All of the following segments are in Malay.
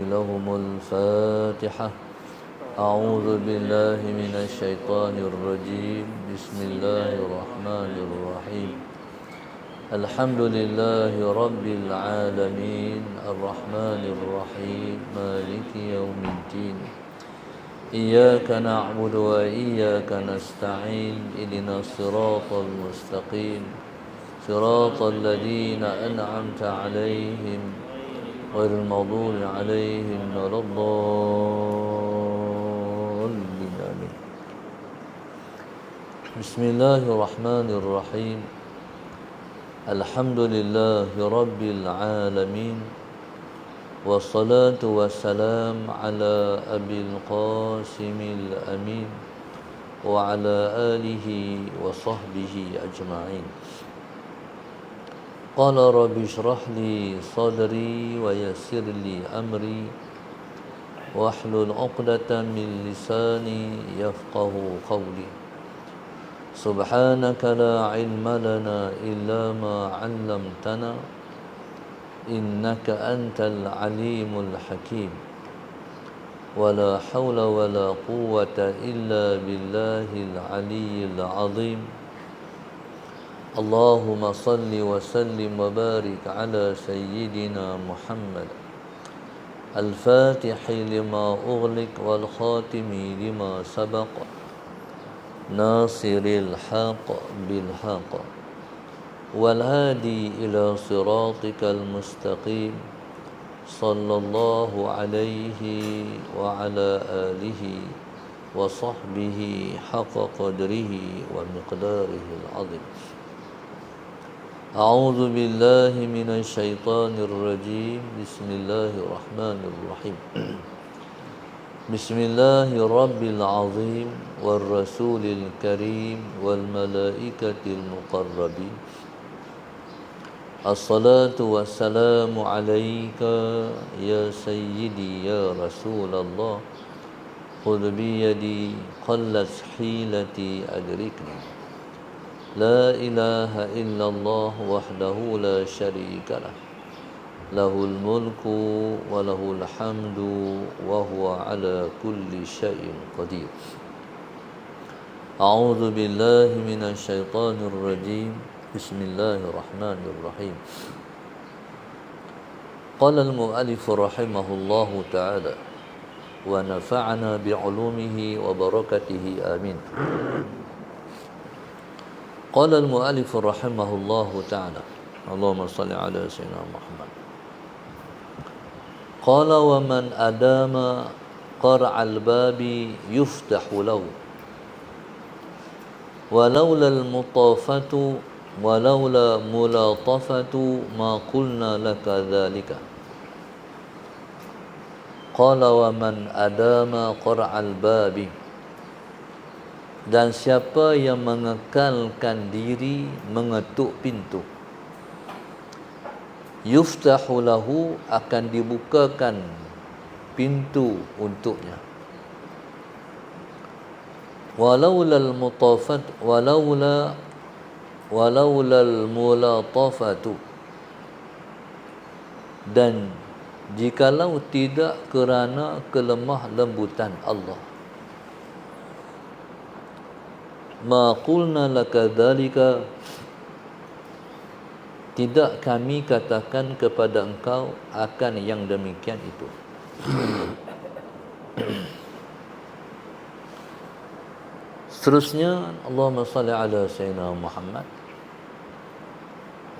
لهم الفاتحة. أعوذ بالله من الشيطان الرجيم. بسم الله الرحمن الرحيم. الحمد لله رب العالمين. الرحمن الرحيم. مالك يوم الدين. إياك نعبد وإياك نستعين. إلنا الصراط المستقيم. صراط الذين أنعمت عليهم غير المغضوب عليهم ولا الضالين. آمين. بسم الله الرحمن الرحيم. الحمد لله رب العالمين والصلاة والسلام على أبي القاسم الأمين وعلى آله وصحبه أجمعين. قال رب اشرح لي صدري ويسر لي أمري واحلل عقدة من لساني يفقه قولي سبحانك لا علم لنا إلا ما علمتنا إنك أنت العليم الحكيم ولا حول ولا قوة إلا بالله العلي العظيم اللهم صل وسلم وبارك على سيدنا محمد. الفاتح لما أغلق والخاتم لما سبق. ناصر الحق بالحق. والهادي إلى صراطك المستقيم. صلى الله عليه وعلى آله وصحبه حق قدره ومقداره العظيم. أعوذ بالله من الشيطان الرجيم بسم الله الرحمن الرحيم بسم الله رب العظيم والرسول الكريم والملائكة المقربين الصلاة والسلام عليك يا سيدي يا رسول الله خذ بيدي قلت حيلتي أدركني لا إله إلا الله وحده لا شريك له له الملك وله الحمد وهو على كل شيء قدير أعوذ بالله من الشيطان الرجيم بسم الله الرحمن الرحيم قال المؤلف رحمه الله تعالى ونفعنا بعلومه وبركته آمين قال المؤلف رحمه الله تعالى. اللهم صل على سيدنا محمد. قال ومن أدام قرع الباب يفتح له. ولولا المطافة ولولا ملاطفة ما قلنا لك ذلك. قال ومن أدام قرع الباب dan siapa yang mengekalkan diri mengetuk pintu. Yuftahu lahu akan dibukakan pintu untuknya. Walaula al-mutafat walaula walaula al-mulatafatu dan jikalau tidak kerana kelemah lembutan Allah ma qulna laka dhalika. Tidak kami katakan kepada engkau akan yang demikian itu. Seterusnya Allahumma salli ala sayyidina Muhammad.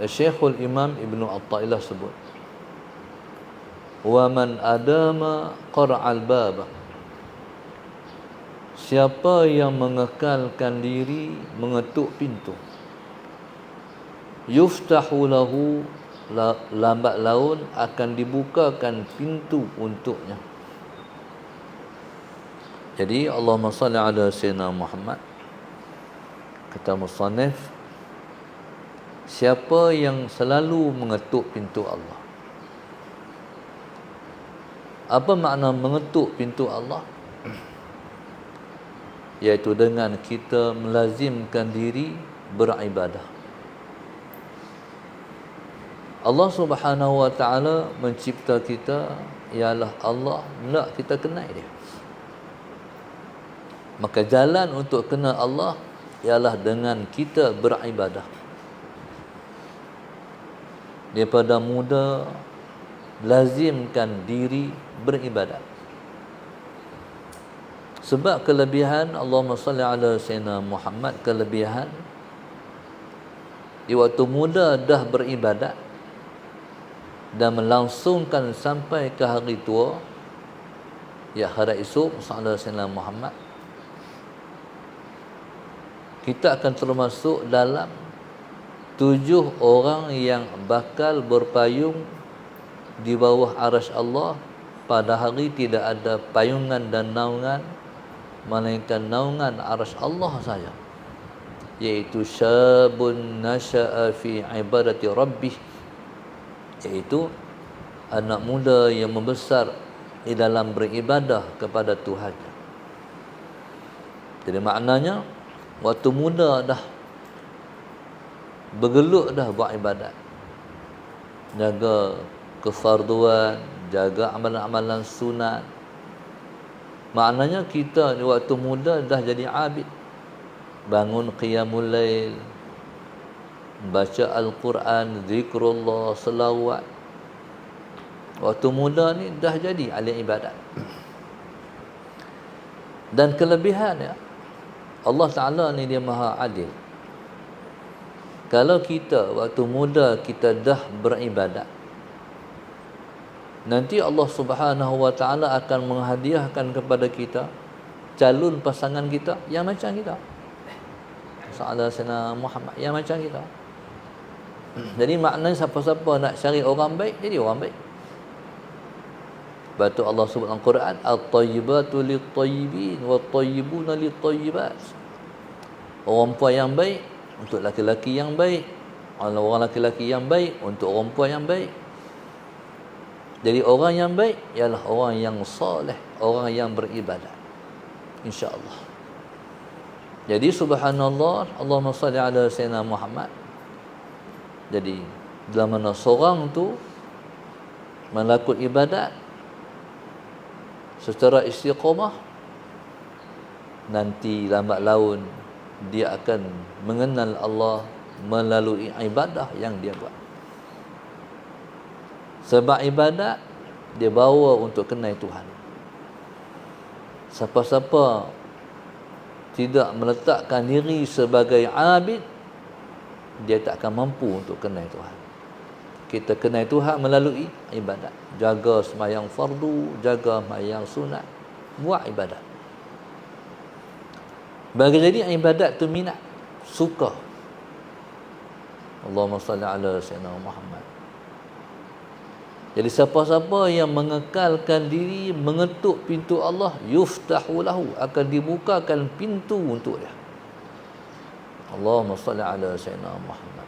Syekhul Imam Ibn Atta'illah sebut Wa man adama qara'al babah Siapa yang mengekalkan diri mengetuk pintu? Yuftahu lahu lambat laun akan dibukakan pintu untuknya. Jadi Allahumma salli ala sayyidina Muhammad. Kata musannif siapa yang selalu mengetuk pintu Allah? Apa makna mengetuk pintu Allah? Iaitu dengan kita melazimkan diri beribadah Allah Subhanahu Wa Taala mencipta kita ialah Allah nak kita kenal dia. Maka jalan untuk kenal Allah ialah dengan kita beribadah. Daripada muda lazimkan diri beribadat. Sebab kelebihan Allahumma salli ala sayyidina Muhammad kelebihan di waktu muda dah beribadat dan melangsungkan sampai ke hari tua ya hari esok alaihi Muhammad kita akan termasuk dalam tujuh orang yang bakal berpayung di bawah aras Allah pada hari tidak ada payungan dan naungan melainkan naungan aras Allah saja yaitu syabun nasha'a fi ibadati rabbih yaitu anak muda yang membesar di dalam beribadah kepada Tuhan. Jadi maknanya waktu muda dah bergeluk dah buat ibadat. Jaga kefarduan, jaga amalan-amalan sunat. Maknanya kita di waktu muda dah jadi abid. Bangun qiyamul lail baca al-Quran zikrullah selawat. Waktu muda ni dah jadi ahli ibadat. Dan kelebihan ya Allah Taala ni dia maha adil. Kalau kita waktu muda kita dah beribadat nanti Allah Subhanahu wa taala akan menghadiahkan kepada kita calon pasangan kita yang macam kita. Sa'ala Sina Muhammad Yang macam kita. Jadi maknanya siapa-siapa nak cari orang baik Jadi orang baik. Lepas tu Allah sebut dalam Quran At-tayyibatu lit-tayyibin Wat-tayyibuna lit-tayyibat. Orang puan yang baik Untuk laki-laki yang baik Orang laki-laki yang baik Untuk orang puan yang baik Jadi orang yang baik Ialah orang yang soleh Orang yang beribadat InsyaAllah jadi subhanallah Allahumma salli ala sayyidina Muhammad. Jadi dalam mana seorang tu melakukan ibadat secara istiqamah nanti lambat laun dia akan mengenal Allah melalui ibadah yang dia buat. Sebab ibadat dia bawa untuk kenal Tuhan. Siapa-siapa tidak meletakkan diri sebagai abid dia tak akan mampu untuk kenal Tuhan. Kita kenal Tuhan melalui ibadat. Jaga semayang fardu jaga semayang sunat. Buat ibadat. Bagi jadi ibadat tu minat suka. Allahumma salli ala sayyidina Muhammad jadi siapa-siapa yang mengekalkan diri mengetuk pintu Allah yuftahu lahu akan dibukakan pintu untuk dia. Allahumma salli ala sayyidina Muhammad.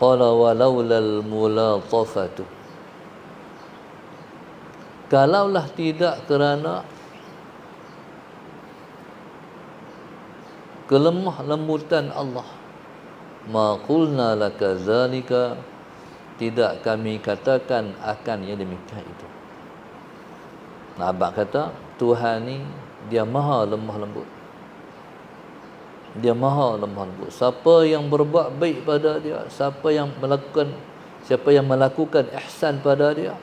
Qala walaula al-mulatafatu. Kalaulah tidak kerana kelemah lembutan Allah ma qulna laka zalika tidak kami katakan akan yang demikian itu. Nah, abang kata Tuhan ni dia maha lemah lembut. Dia maha lemah lembut. Siapa yang berbuat baik pada dia, siapa yang melakukan siapa yang melakukan ihsan pada dia,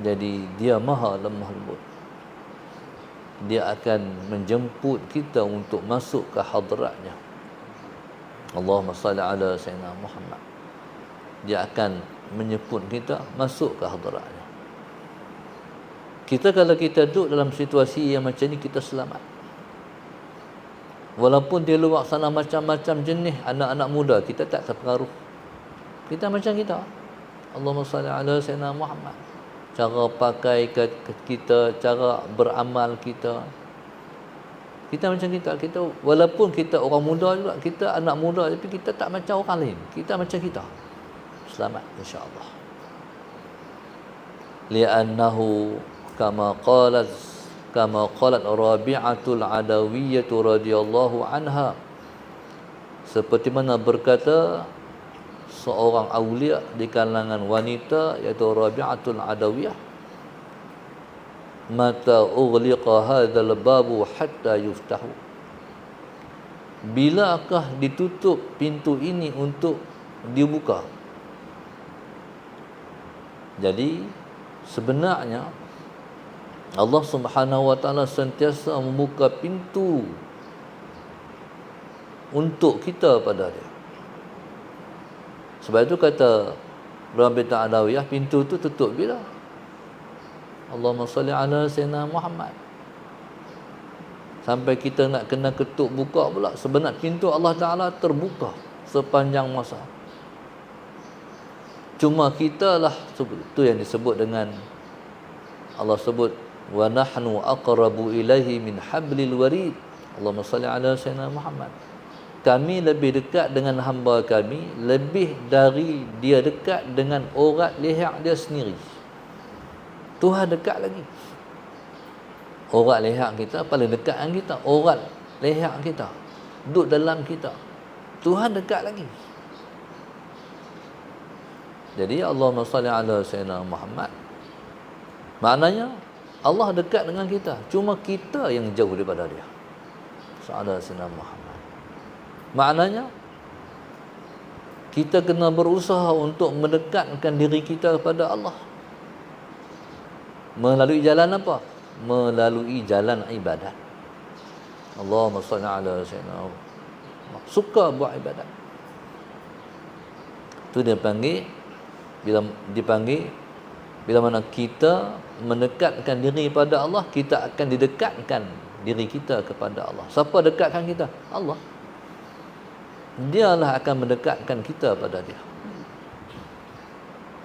jadi dia maha lemah lembut. Dia akan menjemput kita untuk masuk ke hadratnya. Allahumma salli ala sayyidina Muhammad dia akan menyebut kita masuk ke hadratnya. Kita kalau kita duduk dalam situasi yang macam ni kita selamat. Walaupun dia luar sana macam-macam jenis anak-anak muda, kita tak terpengaruh. Kita macam kita. Allahumma salli ala sayyidina Muhammad. Cara pakai kita, cara beramal kita. Kita macam kita. kita walaupun kita orang muda juga, kita anak muda tapi kita tak macam orang lain. Kita macam kita selamat. Insyaallah li'annahu kama qalat kama qalat rabi'atul adawiyyah radhiyallahu anha. Seperti mana berkata seorang awliya di kalangan wanita iaitu Rabi'atul Adawiyah mata ughliqa hadzal babu hatta yuftahu. Bilakah ditutup pintu ini untuk dibuka jadi sebenarnya Allah Subhanahu wa taala sentiasa membuka pintu untuk kita pada dia. Sebab itu kata Rabbi Ta'alawiyah pintu tu tutup bila? Allahumma salli ala sayyidina Muhammad. Sampai kita nak kena ketuk buka pula sebenarnya pintu Allah Taala terbuka sepanjang masa. Cuma kita lah itu yang disebut dengan Allah sebut wa nahnu aqrabu ilaihi min hablil warid. Allahumma salli ala sayyidina Muhammad. Kami lebih dekat dengan hamba kami lebih dari dia dekat dengan orang leher dia sendiri. Tuhan dekat lagi. Orang leher kita paling dekat dengan kita orang leher kita duduk dalam kita. Tuhan dekat lagi jadi Allahumma salli ala sayyidina Muhammad maknanya Allah dekat dengan kita cuma kita yang jauh daripada dia sallallahu alaihi Muhammad Maknanya kita kena berusaha untuk mendekatkan diri kita kepada Allah. Melalui jalan apa? Melalui jalan ibadat. Allahumma salli ala sayyidina Suka buat ibadat. Itu dia panggil bila dipanggil bila mana kita mendekatkan diri kepada Allah, kita akan didekatkan diri kita kepada Allah. Siapa dekatkan kita? Allah. Dialah akan mendekatkan kita pada dia.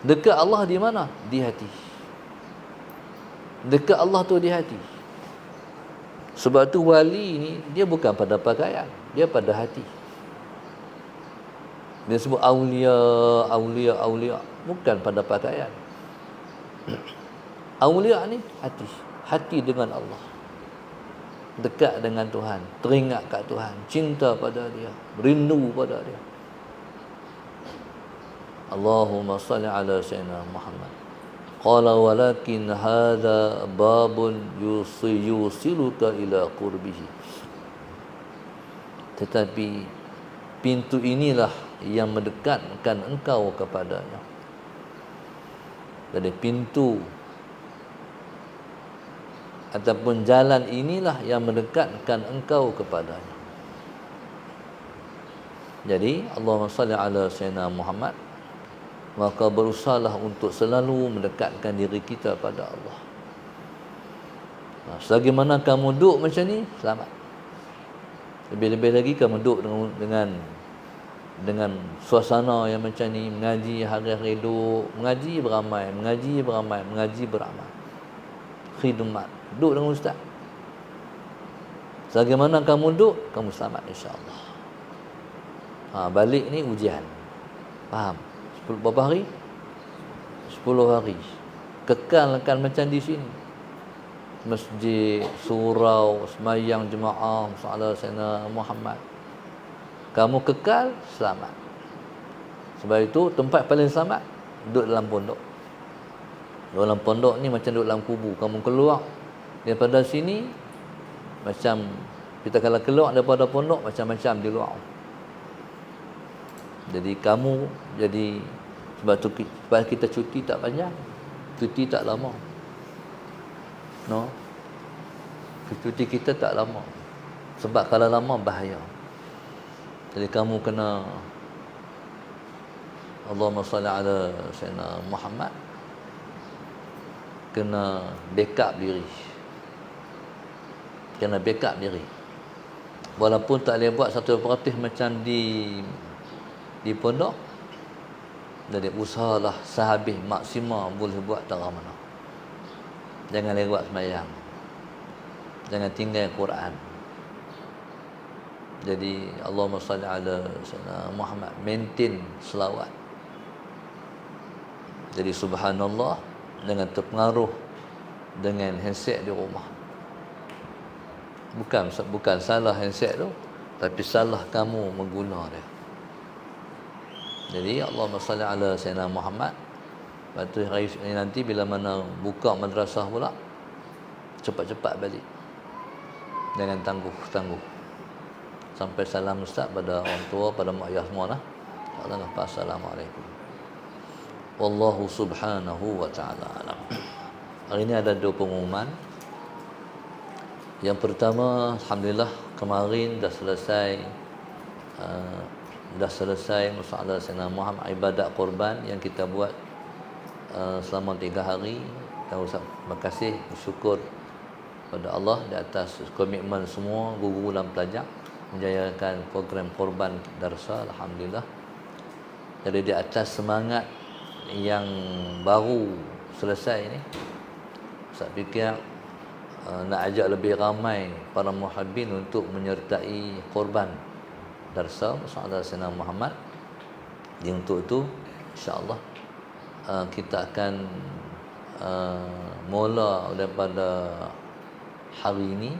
Dekat Allah di mana? Di hati. Dekat Allah tu di hati. Sebab tu wali ni dia bukan pada pakaian dia pada hati. Dia sebut aulia aulia aulia bukan pada pakaian aulia ni hati hati dengan Allah dekat dengan Tuhan, teringat kat Tuhan, cinta pada dia, rindu pada dia. Allahumma salli ala sayyidina Muhammad. Qala walakin hadha babun yusiluka ila qurbihi. Tetapi pintu inilah yang mendekatkan engkau kepadanya. Jadi pintu ataupun jalan inilah yang mendekatkan engkau kepadanya. Jadi Allahumma salli ala sayyidina Muhammad maka berusahalah untuk selalu mendekatkan diri kita pada Allah. Nah, selagi mana kamu duduk macam ni, selamat. Lebih-lebih lagi kamu duduk dengan dengan dengan suasana yang macam ni mengaji hari-hari duduk mengaji beramai mengaji beramai mengaji beramai khidmat Duduk dengan ustaz. Selagi mana kamu duduk, kamu selamat insya-Allah. Ha, balik ni ujian. Faham? 10 berapa hari? 10 hari. Kekalkan macam di sini. Masjid, surau, semayang jemaah, salat sana Muhammad. Kamu kekal, selamat. Sebab itu tempat paling selamat duduk dalam pondok. Dalam pondok ni macam duduk dalam kubu. Kamu keluar, daripada sini macam kita kalau keluar daripada pondok macam-macam di luar jadi kamu jadi sebab tu sebab kita cuti tak panjang cuti tak lama no cuti kita tak lama sebab kalau lama bahaya jadi kamu kena Allahumma salli ala sayyidina Muhammad. Kena backup diri. Kena backup diri. Walaupun tak boleh buat satu operatif macam di di pondok jadi usahalah sehabis maksimal boleh buat tak mana jangan lewat semayang. Jangan tinggal Quran jadi Allahumma salli ala Muhammad maintain selawat jadi subhanallah dengan terpengaruh dengan handset di rumah bukan bukan salah handset tu tapi salah kamu mengguna dia Jadi Allahumma salli ala Sayyidina Muhammad. Lepas tu hari nanti bila mana buka madrasah pula cepat-cepat balik. Jangan tangguh-tangguh. Sampai salam ustaz pada orang tua, pada mak ayah semua lah. Allah Assalamualaikum. Wallahu subhanahu wa ta'ala alam. Hari ini ada dua pengumuman. Yang pertama, Alhamdulillah kemarin dah selesai uh, dah selesai masalah Sayyidina Muhammad ibadat korban yang kita buat uh, selama tiga hari dan usah terima kasih bersyukur pada Allah di atas komitmen semua guru dan pelajar menjayakan program korban darsa Alhamdulillah. Jadi di atas semangat yang baru selesai ini saya fikir uh, nak ajak lebih ramai para muhabbin untuk menyertai korban darsa Sayyidina Muhammad. Di untuk itu insyaallah uh, kita akan uh, mula daripada hari ini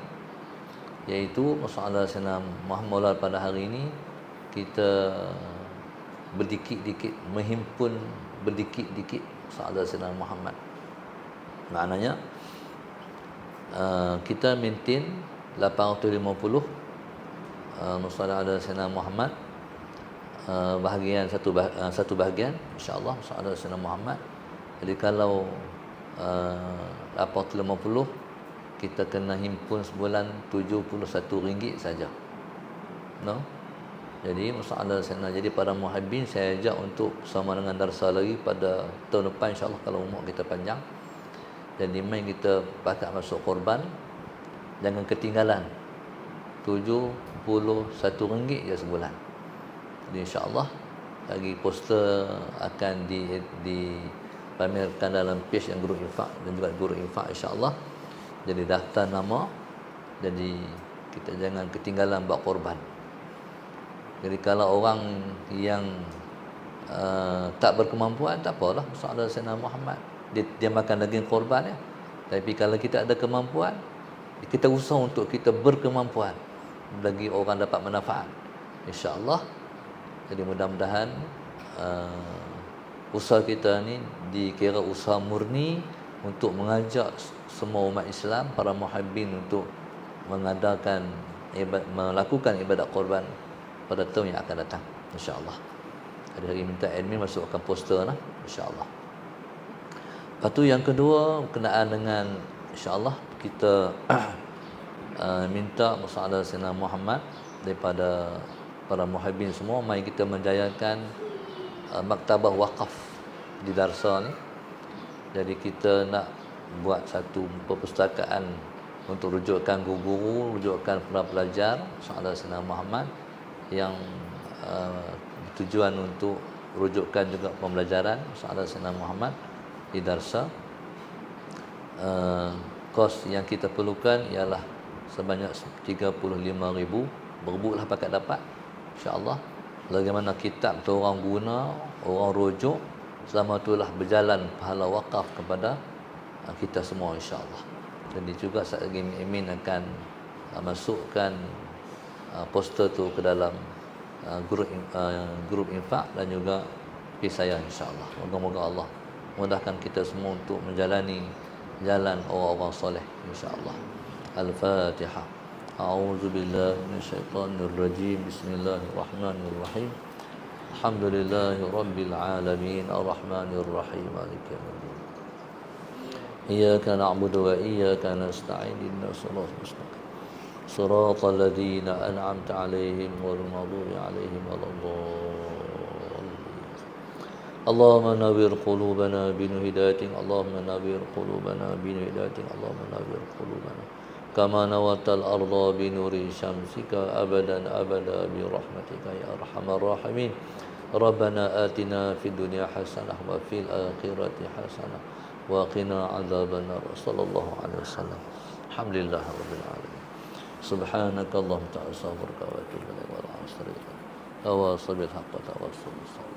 iaitu masalah Sayyidina Muhammad mula pada hari ini kita berdikit-dikit menghimpun berdikit-dikit masalah Sayyidina Muhammad. Maknanya uh, kita maintain 850 uh, musallah ada Muhammad uh, bahagian satu bah, uh, satu bahagian insyaallah ada Sayyidina Muhammad. Jadi kalau uh, 850 kita kena himpun sebulan 71 ringgit saja. No? Jadi masalah Sayyidina jadi para muhibbin saya ajak untuk sama dengan darsa lagi pada tahun depan insyaallah kalau umur kita panjang. Jadi main kita pakat masuk korban. Jangan ketinggalan. RM71 je sebulan. Jadi insya-Allah lagi poster akan di dipamerkan dalam page yang guru infak dan juga guru infak insya-Allah. Jadi daftar nama jadi kita jangan ketinggalan buat korban. Jadi kalau orang yang uh, tak berkemampuan tak apalah masalah Sayyidina Muhammad dia, dia makan daging korban ya. Tapi kalau kita ada kemampuan kita usaha untuk kita berkemampuan bagi orang dapat manfaat insyaallah jadi mudah-mudahan uh, usaha kita ni dikira usaha murni untuk mengajak semua umat Islam para muhibbin untuk mengadakan melakukan ibadat korban pada tahun yang akan datang insyaallah. Ada lagi minta admin masukkan poster lah insyaallah. Lepas tu yang kedua berkenaan dengan insyaallah kita Uh, minta masalah Sayyidina Muhammad daripada para muhibbin semua mari kita menjayakan uh, maktabah wakaf di Darsa ni jadi kita nak buat satu perpustakaan untuk rujukkan guru-guru rujukkan para pelajar masalah Sayyidina Muhammad yang uh, tujuan untuk rujukkan juga pembelajaran masalah Sayyidina Muhammad di Darsa. Uh, kos yang kita perlukan ialah sebanyak 35,000 berebutlah pakat dapat insyaallah bagaimana kitab tu orang guna orang rujuk selama itulah berjalan pahala wakaf kepada uh, kita semua insyaallah jadi juga saya lagi Imin akan uh, masukkan uh, poster tu ke dalam grup grup infak dan juga saya insyaallah moga-moga Allah mudahkan kita semua untuk menjalani jalan orang-orang soleh insyaallah الفاتحة أعوذ بالله من الشيطان الرجيم بسم الله الرحمن الرحيم الحمد لله رب العالمين. الرحمن الرحيم. مالك يوم الدين. إياك نعبد وإياك نستعين. إن صراط مستقيم. صراط الذين أنعمت عليهم غير المغضوب عليهم ولا الضالين. اللهم نور قلوبنا بنور هدايتك اللهم نور قلوبنا بنور هدايتك اللهم نور قلوبنا كما نوت الأرض بنور شمسك أبدا أبدا برحمتك يا أرحم الراحمين. ربنا آتنا في الدنيا حسنة وفي الآخرة حسنة وقنا عذاب النار. صلى الله عليه وسلم. الحمد لله رب العالمين. سبحانك اللهم تعالى صبرك واتوب إليك والعصر أواصل بالحق وتواصل بالصبر.